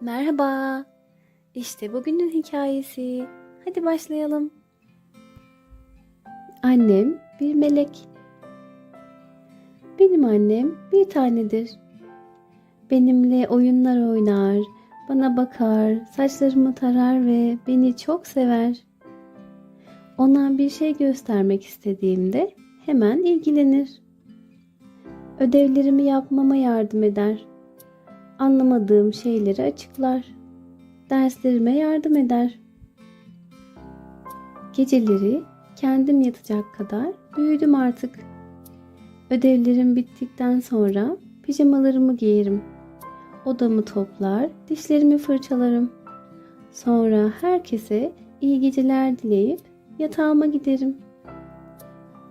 Merhaba. İşte bugünün hikayesi. Hadi başlayalım. Annem bir melek. Benim annem bir tanedir. Benimle oyunlar oynar, bana bakar, saçlarımı tarar ve beni çok sever. Ona bir şey göstermek istediğimde hemen ilgilenir. Ödevlerimi yapmama yardım eder. Anlamadığım şeyleri açıklar. Derslerime yardım eder. Geceleri kendim yatacak kadar büyüdüm artık. Ödevlerim bittikten sonra pijamalarımı giyerim. Odamı toplar, dişlerimi fırçalarım. Sonra herkese iyi geceler dileyip yatağıma giderim.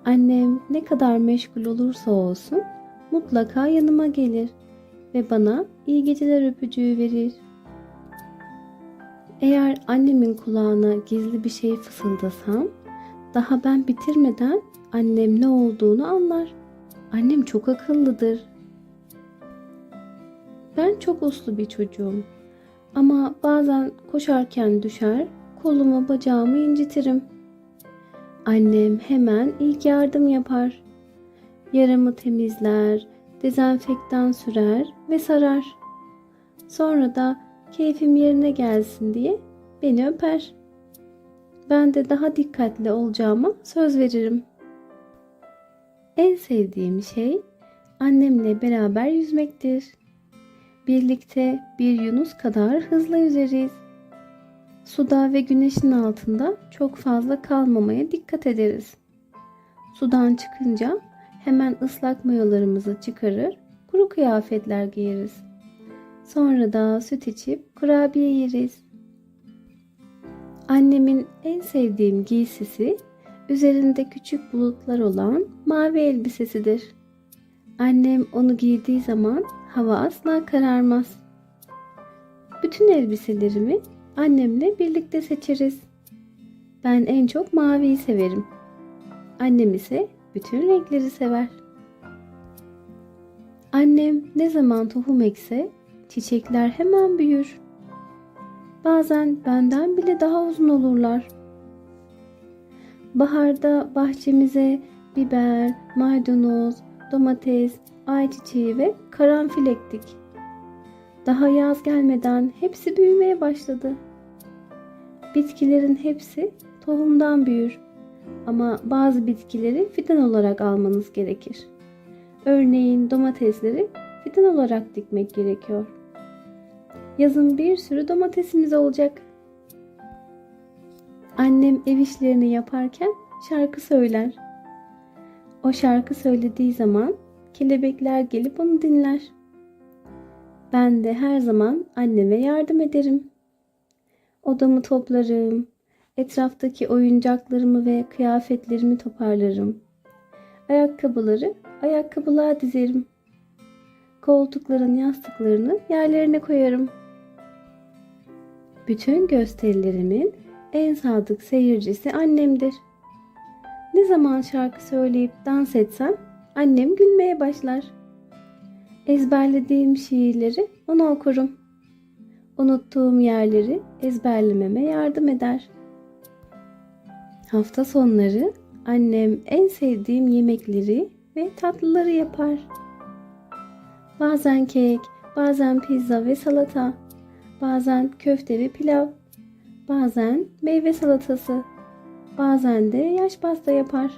Annem ne kadar meşgul olursa olsun mutlaka yanıma gelir ve bana iyi geceler öpücüğü verir. Eğer annemin kulağına gizli bir şey fısıldasam, daha ben bitirmeden annem ne olduğunu anlar. Annem çok akıllıdır. Ben çok uslu bir çocuğum. Ama bazen koşarken düşer, kolumu bacağımı incitirim. Annem hemen ilk yardım yapar. Yaramı temizler, dezenfektan sürer ve sarar. Sonra da keyfim yerine gelsin diye beni öper. Ben de daha dikkatli olacağıma söz veririm. En sevdiğim şey annemle beraber yüzmektir. Birlikte bir yunus kadar hızla yüzeriz. Suda ve güneşin altında çok fazla kalmamaya dikkat ederiz. Sudan çıkınca hemen ıslak mayolarımızı çıkarır, kuru kıyafetler giyeriz. Sonra da süt içip kurabiye yeriz. Annemin en sevdiğim giysisi üzerinde küçük bulutlar olan mavi elbisesidir. Annem onu giydiği zaman hava asla kararmaz. Bütün elbiselerimi annemle birlikte seçeriz. Ben en çok maviyi severim. Annem ise bütün renkleri sever. Annem ne zaman tohum ekse çiçekler hemen büyür. Bazen benden bile daha uzun olurlar. Baharda bahçemize biber, maydanoz, domates, ayçiçeği ve karanfil ektik. Daha yaz gelmeden hepsi büyümeye başladı. Bitkilerin hepsi tohumdan büyür. Ama bazı bitkileri fidan olarak almanız gerekir. Örneğin domatesleri fidan olarak dikmek gerekiyor. Yazın bir sürü domatesimiz olacak. Annem ev işlerini yaparken şarkı söyler. O şarkı söylediği zaman kelebekler gelip onu dinler. Ben de her zaman anneme yardım ederim. Odamı toplarım, etraftaki oyuncaklarımı ve kıyafetlerimi toparlarım. Ayakkabıları ayakkabılığa dizerim. Koltukların yastıklarını yerlerine koyarım. Bütün gösterilerimin en sadık seyircisi annemdir. Ne zaman şarkı söyleyip dans etsem annem gülmeye başlar. Ezberlediğim şiirleri ona okurum. Unuttuğum yerleri ezberlememe yardım eder. Hafta sonları annem en sevdiğim yemekleri ve tatlıları yapar. Bazen kek, bazen pizza ve salata, bazen köfte ve pilav, bazen meyve salatası, bazen de yaş pasta yapar.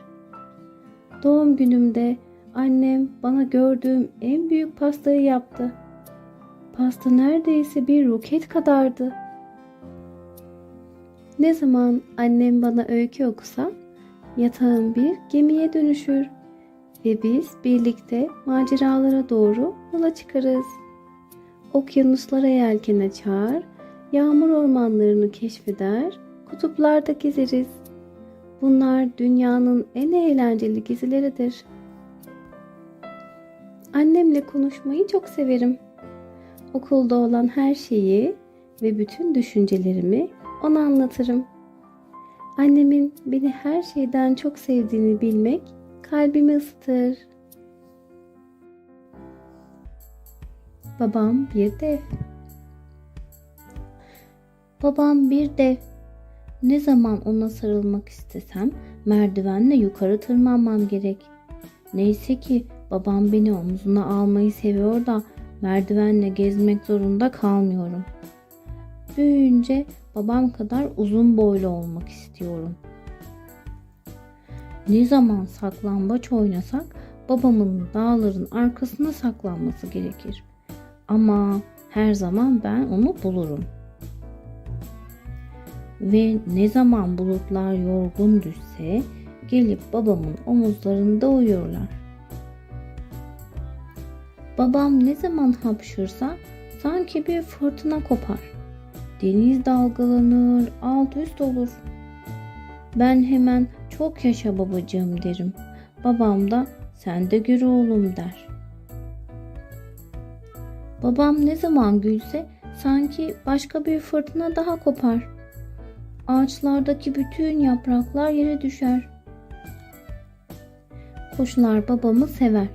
Doğum günümde annem bana gördüğüm en büyük pastayı yaptı. Pasta neredeyse bir roket kadardı. Ne zaman annem bana öykü okusa yatağım bir gemiye dönüşür ve biz birlikte maceralara doğru yola çıkarız. Okyanuslara yelken açar, yağmur ormanlarını keşfeder, kutuplarda gezeriz. Bunlar dünyanın en eğlenceli gezileridir. Annemle konuşmayı çok severim. Okulda olan her şeyi ve bütün düşüncelerimi ona anlatırım. Annemin beni her şeyden çok sevdiğini bilmek kalbimi ısıtır. Babam bir dev. Babam bir dev. Ne zaman ona sarılmak istesem merdivenle yukarı tırmanmam gerek. Neyse ki babam beni omzuna almayı seviyor da merdivenle gezmek zorunda kalmıyorum. Büyüyünce babam kadar uzun boylu olmak istiyorum. Ne zaman saklambaç oynasak babamın dağların arkasına saklanması gerekir. Ama her zaman ben onu bulurum. Ve ne zaman bulutlar yorgun düşse gelip babamın omuzlarında uyurlar. Babam ne zaman hapşırsa sanki bir fırtına kopar. Deniz dalgalanır, alt üst olur. Ben hemen çok yaşa babacığım derim. Babam da sen de gör oğlum der. Babam ne zaman gülse sanki başka bir fırtına daha kopar. Ağaçlardaki bütün yapraklar yere düşer. Kuşlar babamı sever.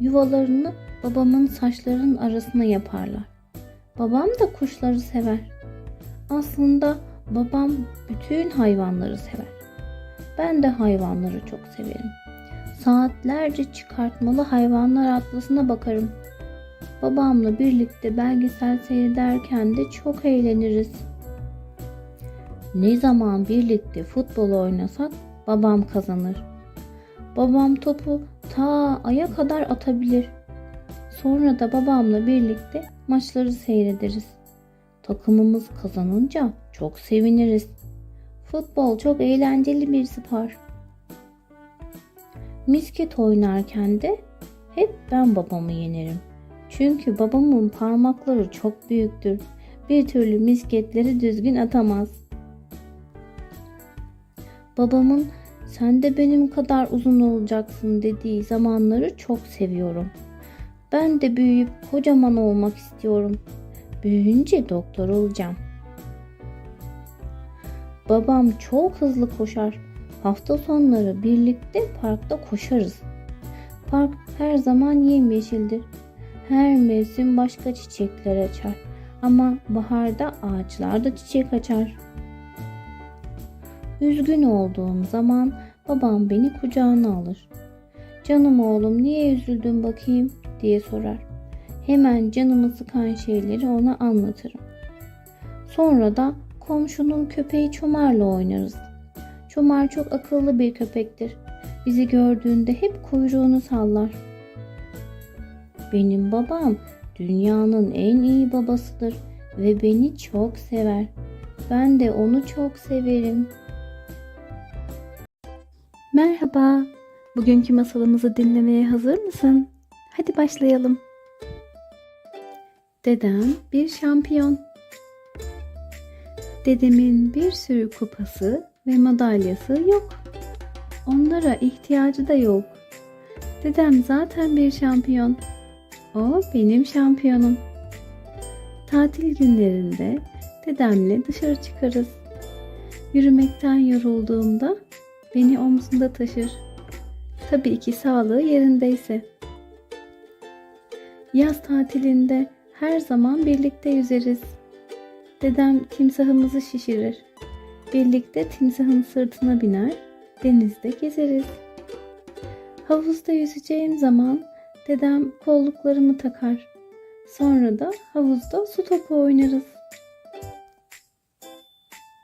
Yuvalarını babamın saçlarının arasına yaparlar. Babam da kuşları sever. Aslında babam bütün hayvanları sever. Ben de hayvanları çok severim. Saatlerce çıkartmalı hayvanlar atlasına bakarım. Babamla birlikte belgesel seyrederken de çok eğleniriz. Ne zaman birlikte futbol oynasak babam kazanır. Babam topu ta aya kadar atabilir. Sonra da babamla birlikte maçları seyrederiz. Takımımız kazanınca çok seviniriz. Futbol çok eğlenceli bir spor. Misket oynarken de hep ben babamı yenerim. Çünkü babamın parmakları çok büyüktür. Bir türlü misketleri düzgün atamaz. Babamın sen de benim kadar uzun olacaksın dediği zamanları çok seviyorum. Ben de büyüyüp kocaman olmak istiyorum. Büyüyünce doktor olacağım. Babam çok hızlı koşar. Hafta sonları birlikte parkta koşarız. Park her zaman yemyeşildir. Her mevsim başka çiçekler açar. Ama baharda ağaçlarda çiçek açar. Üzgün olduğum zaman babam beni kucağına alır. Canım oğlum niye üzüldün bakayım diye sorar. Hemen canımı sıkan şeyleri ona anlatırım. Sonra da komşunun köpeği Çomar'la oynarız. Çomar çok akıllı bir köpektir. Bizi gördüğünde hep kuyruğunu sallar. Benim babam dünyanın en iyi babasıdır ve beni çok sever. Ben de onu çok severim. Merhaba. Bugünkü masalımızı dinlemeye hazır mısın? Hadi başlayalım. Dedem bir şampiyon. Dedemin bir sürü kupası ve madalyası yok. Onlara ihtiyacı da yok. Dedem zaten bir şampiyon. O benim şampiyonum. Tatil günlerinde dedemle dışarı çıkarız. Yürümekten yorulduğumda beni omzunda taşır. Tabii ki sağlığı yerindeyse. Yaz tatilinde her zaman birlikte yüzeriz. Dedem timsahımızı şişirir. Birlikte timsahın sırtına biner, denizde gezeriz. Havuzda yüzeceğim zaman dedem kolluklarımı takar. Sonra da havuzda su topu oynarız.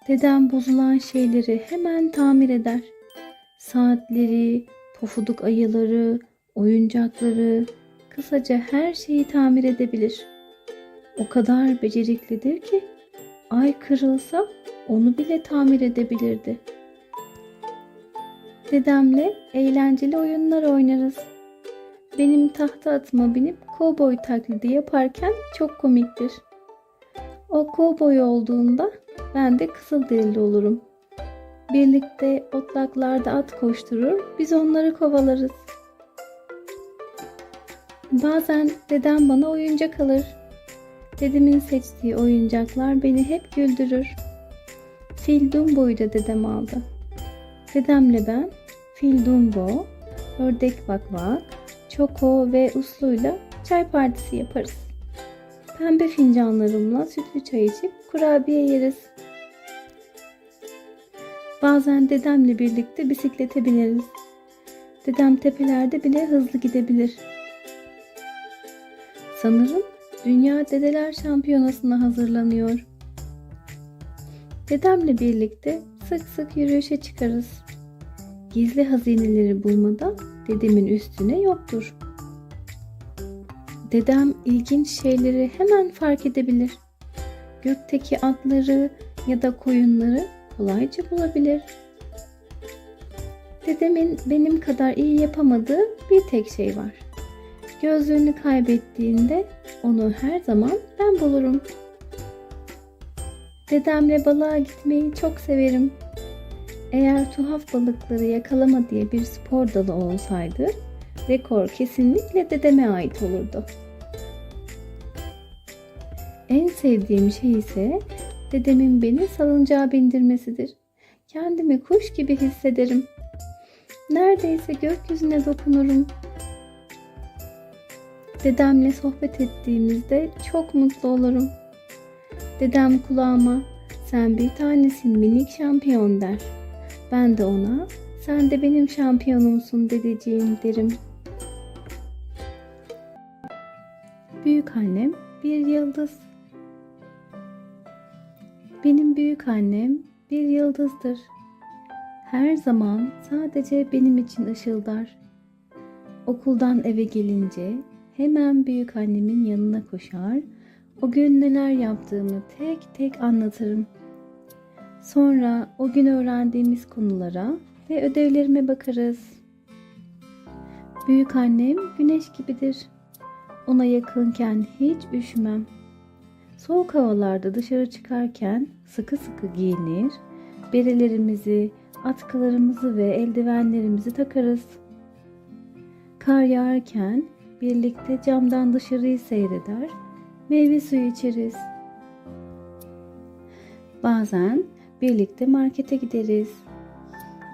Dedem bozulan şeyleri hemen tamir eder. Saatleri, pofuduk ayıları, oyuncakları, kısaca her şeyi tamir edebilir. O kadar beceriklidir ki ay kırılsa onu bile tamir edebilirdi. Dedemle eğlenceli oyunlar oynarız. Benim tahta atıma binip kovboy taklidi yaparken çok komiktir. O kovboy olduğunda ben de kızılderili olurum. Birlikte otlaklarda at koşturur, biz onları kovalarız. Bazen dedem bana oyuncak alır. Dedemin seçtiği oyuncaklar beni hep güldürür. Fil Dumbo'yu da dedem aldı. Dedemle ben Fil Dumbo, Ördek Vak Vak, Çoko ve Uslu'yla çay partisi yaparız. Pembe fincanlarımla sütlü çay içip kurabiye yeriz. Bazen dedemle birlikte bisiklete bineriz. Dedem tepelerde bile hızlı gidebilir. Sanırım Dünya Dedeler Şampiyonası'na hazırlanıyor. Dedemle birlikte sık sık yürüyüşe çıkarız. Gizli hazineleri bulmada dedemin üstüne yoktur. Dedem ilginç şeyleri hemen fark edebilir. Gökteki atları ya da koyunları kolayca bulabilir. Dedemin benim kadar iyi yapamadığı bir tek şey var. Gözlüğünü kaybettiğinde onu her zaman ben bulurum. Dedemle balığa gitmeyi çok severim. Eğer tuhaf balıkları yakalama diye bir spor dalı olsaydı, rekor kesinlikle dedeme ait olurdu. En sevdiğim şey ise dedemin beni salıncağa bindirmesidir. Kendimi kuş gibi hissederim. Neredeyse gökyüzüne dokunurum. Dedemle sohbet ettiğimizde çok mutlu olurum. Dedem kulağıma sen bir tanesin minik şampiyon der. Ben de ona sen de benim şampiyonumsun dedeciğim derim. Büyük annem bir yıldız. Benim büyük annem bir yıldızdır. Her zaman sadece benim için ışıldar. Okuldan eve gelince hemen büyük annemin yanına koşar, o gün neler yaptığımı tek tek anlatırım. Sonra o gün öğrendiğimiz konulara ve ödevlerime bakarız. Büyük annem güneş gibidir. Ona yakınken hiç üşümem. Soğuk havalarda dışarı çıkarken sıkı sıkı giyinir, berelerimizi, atkılarımızı ve eldivenlerimizi takarız. Kar yağarken birlikte camdan dışarıyı seyreder, meyve suyu içeriz. Bazen birlikte markete gideriz.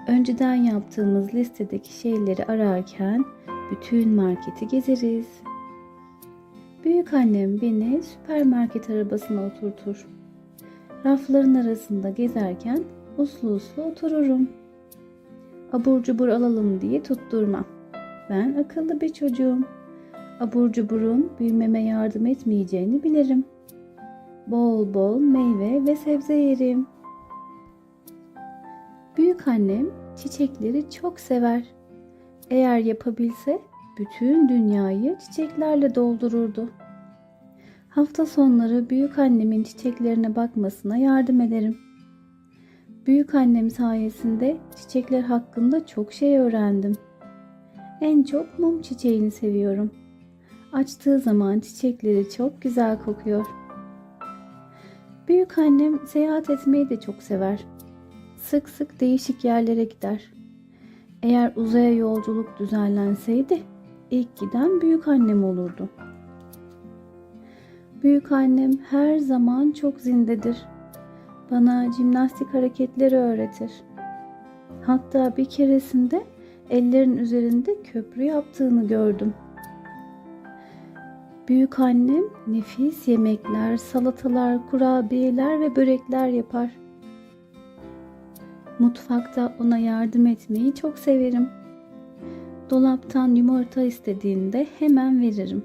Önceden yaptığımız listedeki şeyleri ararken bütün marketi gezeriz. Büyük annem beni süpermarket arabasına oturtur. Rafların arasında gezerken uslu uslu otururum. Abur cubur alalım diye tutturmam. Ben akıllı bir çocuğum. Abur cuburun büyümeme yardım etmeyeceğini bilirim. Bol bol meyve ve sebze yerim. Büyük annem çiçekleri çok sever. Eğer yapabilse bütün dünyayı çiçeklerle doldururdu. Hafta sonları büyük annemin çiçeklerine bakmasına yardım ederim. Büyük annem sayesinde çiçekler hakkında çok şey öğrendim. En çok mum çiçeğini seviyorum. Açtığı zaman çiçekleri çok güzel kokuyor. Büyük annem seyahat etmeyi de çok sever. Sık sık değişik yerlere gider. Eğer uzaya yolculuk düzenlenseydi ilk giden büyük annem olurdu. Büyük annem her zaman çok zindedir. Bana jimnastik hareketleri öğretir. Hatta bir keresinde ellerin üzerinde köprü yaptığını gördüm. Büyük annem nefis yemekler, salatalar, kurabiyeler ve börekler yapar. Mutfakta ona yardım etmeyi çok severim. Dolaptan yumurta istediğinde hemen veririm.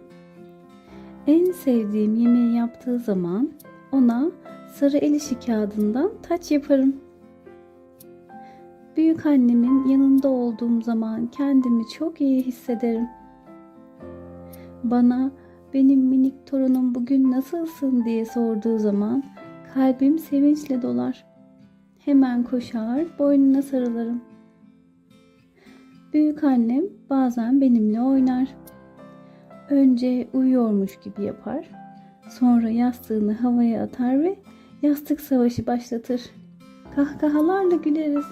En sevdiğim yemeği yaptığı zaman ona sarı el işi kağıdından taç yaparım. Büyük annemin yanında olduğum zaman kendimi çok iyi hissederim. Bana benim minik torunum bugün nasılsın diye sorduğu zaman kalbim sevinçle dolar. Hemen koşar, boynuna sarılırım. Büyük annem bazen benimle oynar. Önce uyuyormuş gibi yapar. Sonra yastığını havaya atar ve yastık savaşı başlatır. Kahkahalarla güleriz.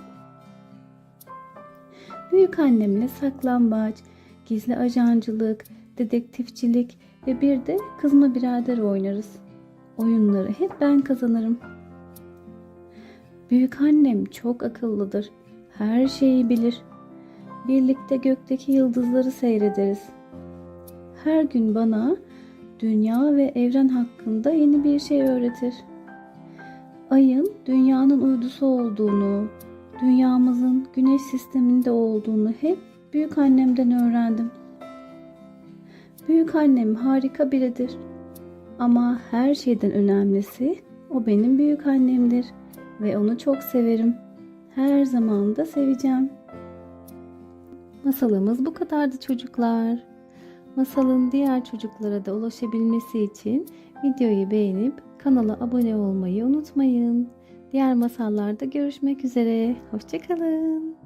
Büyük annemle saklambaç, gizli ajancılık, dedektifçilik ve bir de kızma birader oynarız. Oyunları hep ben kazanırım. Büyük annem çok akıllıdır. Her şeyi bilir. Birlikte gökteki yıldızları seyrederiz. Her gün bana dünya ve evren hakkında yeni bir şey öğretir. Ayın dünyanın uydusu olduğunu, dünyamızın güneş sisteminde olduğunu hep büyük annemden öğrendim. Büyük annem harika biridir. Ama her şeyden önemlisi o benim büyük annemdir ve onu çok severim. Her zaman da seveceğim. Masalımız bu kadardı çocuklar. Masalın diğer çocuklara da ulaşabilmesi için videoyu beğenip kanala abone olmayı unutmayın. Diğer masallarda görüşmek üzere. Hoşçakalın.